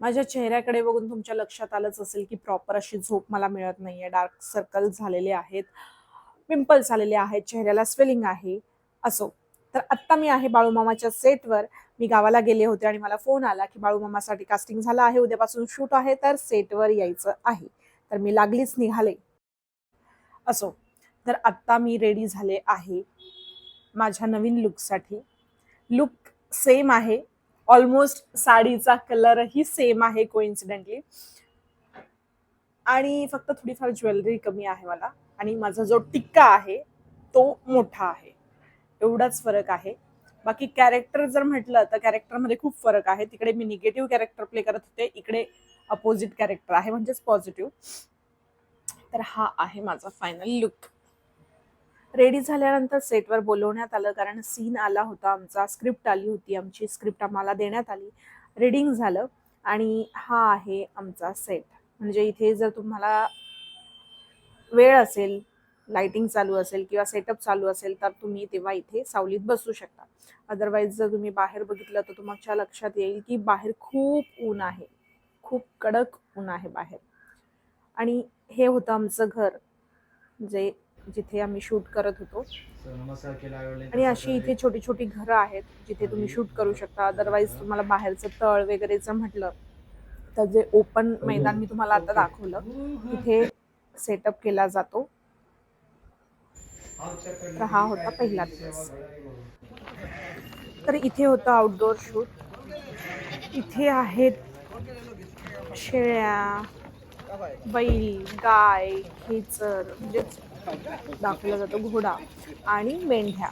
माझ्या चेहऱ्याकडे बघून तुमच्या लक्षात आलंच असेल की प्रॉपर अशी झोप मला मिळत नाहीये. डार्क सर्कल झालेले आहेत. पिंपल्स आलेले आहेत. चेहऱ्याला स्वेलिंग आहे. असो. तर आत्ता मी आहे बाळूमामाच्या सेटवर मी गावाला गेले होते आणि मला फोन आला की बाळूमामासाठी कास्टिंग झालं आहे. उद्यापासून शूट आहे. तर सेटवर यायचं आहे. तर मी लागलीच निघाले. असो. तर आत्ता मी रेडी झाले आहे. माझ्या नवीन लुकसाठी लुक सेम आहे. ऑलमोस्ट साडीचा कलरही सेम आहे कोइन्सिडेंटली आणि फक्त थोडीफार ज्वेलरी कमी आहे मला. आणि माझा जो टिक्का आहे तो मोठा आहे. एवढाच फरक आहे. बाकी कॅरेक्टर जर म्हटलं तर कॅरेक्टरमध्ये खूप फरक आहे. तिकडे मी निगेटिव्ह कॅरेक्टर प्ले करत होते. इकडे अपोजिट कॅरेक्टर आहे म्हणजेच पॉझिटिव्ह तर हा आहे माझा फायनल लुक रेडी झाल्यानंतर सेटवर बोलवण्यात आलं कारण सीन आला होता आमचा स्क्रिप्ट आली होती आमची स्क्रिप्ट आम्हाला देण्यात आली. रिडिंग झालं आणि हा आहे आमचा सेट म्हणजे इथे जर तुम्हाला वेळ असेल लाइटिंग चालू असेल किंवा सेटअप चालू असेल तर तुम्ही तेव्हा इथे सावलीत बसू शकता. अदरवाईज जर तुम्ही बाहेर बघितलं तर तुमच्या लक्षात येईल की बाहेर खूप ऊन आहे. खूप कडक ऊन आहे बाहेर. आणि हे होतं आमचं घर जे जिथे आम्ही शूट करत होतो. आणि अशी इथे छोटी छोटी घरं आहेत जिथे तुम्ही शूट करू शकता. अदरवाईज तुम्हाला बाहेरचं तळ वगैरेचं म्हटलं तर जे ओपन मैदान मी तुम्हाला आता दाखवलं तिथे सेटअप केला जातो. तर हा होता पहिला दिवस. तर इथे होतं आउटडोअर शूट इथे आहेत शेळ्या बैल गाय खेचर म्हणजेच दाखवला जातो घोडा आणि मेंढ्या.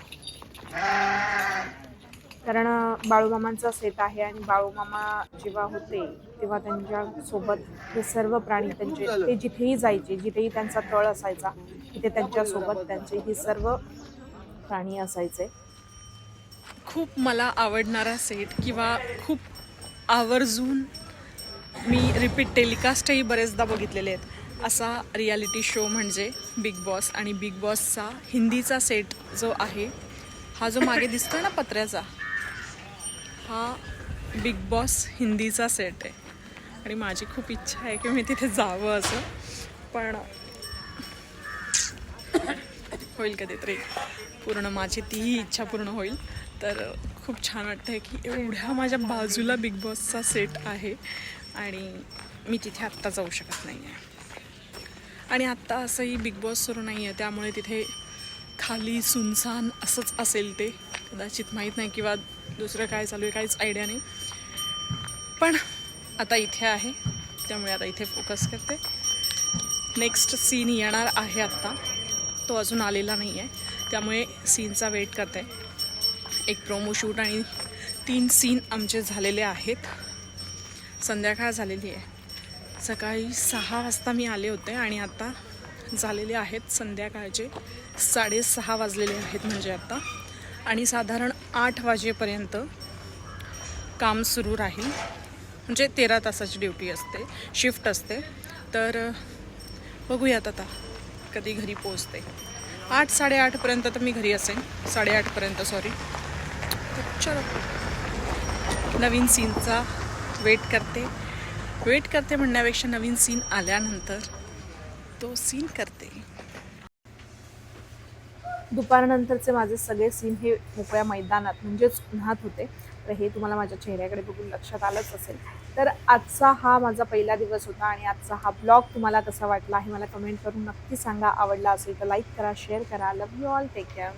कारण बाळूमामांचा सेट आहे आणि बाळूमामा जेव्हा होते तेव्हा त्यांच्यासोबत हे सर्व प्राणी त्यांचे ते जिथेही जायचे जिथेही त्यांचा तळ असायचा तिथे त्यांच्यासोबत त्यांचे हे सर्व प्राणी असायचे. खूप मला आवडणारा सेट किंवा खूप आवर्जून मी रिपीट टेलिकास्टही बरेचदा बघितलेले आहेत. असा रियालिटी शो म्हणजे बिग बॉस आणि बिग बॉसचा हिंदीचा सेट जो आहे हा जो मागे दिसतोय ना पत्र्याचा हा बिग बॉस हिंदीचा सेट आहे. आणि माझी खूप इच्छा आहे की मी तिथे जावं असं पण होईल कधीतरी. पूर्ण माझी तीही इच्छा पूर्ण होईल. तर खूप छान वाटतं आहे की एवढ्या माझ्या बाजूला बिग बॉसचा सेट आहे आणि मी तिथे आत्ता जाऊ शकत नाही आहे आणि आत्ता असंही बिग बॉस सुरू नाही आहे त्यामुळे तिथे खाली सुनसान असंच असेल ते. कदाचित माहीत नाही किंवा दुसरं काय चालू आहे काहीच आयडिया नाही. पण आता इथे आहे त्यामुळे आता इथे फोकस करते. नेक्स्ट सीन येणार आहे आत्ता. तो अजून आलेला नाही आहे त्यामुळे सीनचा वेट करते. एक प्रोमो शूट आणि तीन सीन आमचे झालेले आहेत. संध्याकाळ झालेली आहे. सकाळी सहा वाजता मी आले होते आणि आता झालेले आहेत संध्याकाळचे साडेसहा वाजलेले आहेत म्हणजे आता. आणि साधारण आठ वाजेपर्यंत काम सुरू राहील. म्हणजे तेरा तासाची ड्युटी असते शिफ्ट असते. तर बघूयात आता कधी घरी पोचते आठ साडेआठपर्यंत तर मी घरी असेन. साडेआठपर्यंत सॉरी चलो. नवीन सीनचा वेट करते. वेट करते म्हणण्यापेक्षा नवीन सीन आल्यानंतर तो सीन करते. दुपारनंतरचे माझे सगळे सीन हे मोकळ्या मैदानात म्हणजेच उन्हात होते. तर हे तुम्हाला माझ्या चेहऱ्याकडे बघून लक्षात आलंच असेल. तर आजचा हा माझा पहिला दिवस होता आणि आजचा हा ब्लॉग तुम्हाला कसा वाटला हे मला कमेंट करून नक्की सांगा. आवडला असेल तर लाईक करा शेअर करा. Love you all take care